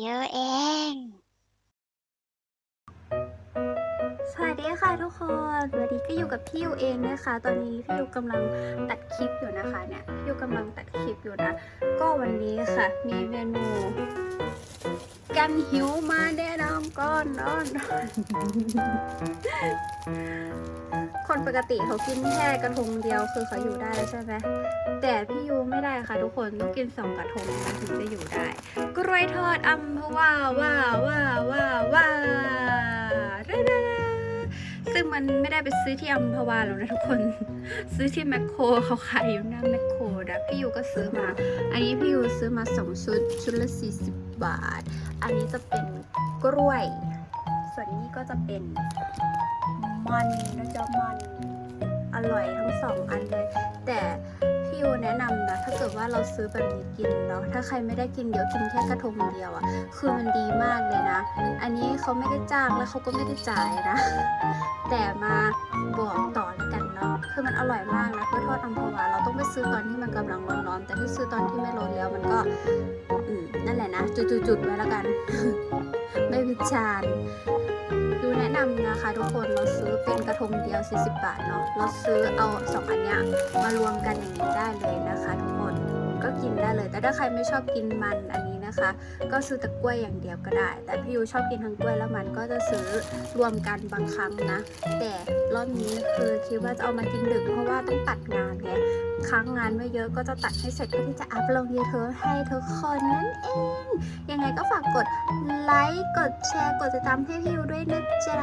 เยอะเอง สวัสดีค่ะทุกคน วันนี้ก็อยู่กับพี่ยูเองนะคะ ตอนนี้พี่ยูกำลังตัดคลิปอยู่นะคะเนี่ย พี่ยูกำลังตัดคลิปอยู่นะ ก็วันนี้ค่ะ มีเมนูังหิวมาแน่นำก่อนนอน คนปกติเขากินแค่กระทงเดียวคือเขาอยู่ได้ใช่ไหมแต่พี่ยูไม่ได้ค่ะทุกคนต้องกินสองกระทงถึงจะอยู่ได้ กล้วยทอดอัมพวาว่าว่าว่าว่าดาดา มันไม่ได้ไปซื้อที่อัมพวาแล้วนะทุกคน ซื้อที่แมคโครเขาขายอยู่หน้าแมคโครนะพี่ยูก็ซื้อมา อันนี้พี่ยูซื้อมาสองชุด ชุดละ40บาท อันนี้จะเป็นกล้วย ส่วนนี้ก็จะเป็นมันนะจ๊ะมัน อร่อยทั้งสองอันเลย แต่ โยูแนะนำนะถ้าเกิดว่าเราซื้อแบบนี้กินเนาะถ้าใครไม่ได้กินเดี๋ยวกินแค่กระทงเดียวอะ่ะคือมันดีมากเลยนะ อันนี้เขาไม่ได้จ้างแล้วเขาก็ไม่ได้จ่ายนะ แต่มาบอกต่อแล้วกันเนาะคือมันอร่อยมากนะเพื่อทอดอัมพวาเราต้องไปซื้อตอนที่มันกำลังร้อนๆแต่ที่ซื้อตอนที่ไม่ร้อนแล้วมันก็อืมนั่นแหละนะจุดๆๆไว้แล้วกัน ไม่วิจารณ์ ดูแนะนำนะคะทุกคนเราซื้อเป็นกระทงเดียว 40 บาทเนาะเราซื้อเอาสองอันเนี้ยมารวมกันอย่างนี้ได้เลยนะคะ ทุกคนก็กินได้เลย แต่ถ้าใครไม่ชอบกินมันอันนี้ นะคะ ก็ซื้อแต่กล้วยอย่างเดียวก็ได้ แต่พี่ยูชอบกินทั้งกล้วยแล้วมันก็จะซื้อรวมกันบางครั้งนะ แต่รอบนี้คือคิดว่าจะเอามากินดึกเพราะว่าต้องตัดงานไงค้างงานไม่เยอะก็จะตัดให้เสร็จเพื่อที่จะอัพลงยูทูบให้ทุกคนนั่นเอง ยังไงก็ฝากกดไลค์กดแชร์กดติดตามให้พี่ยูด้วยนะจ๊ะ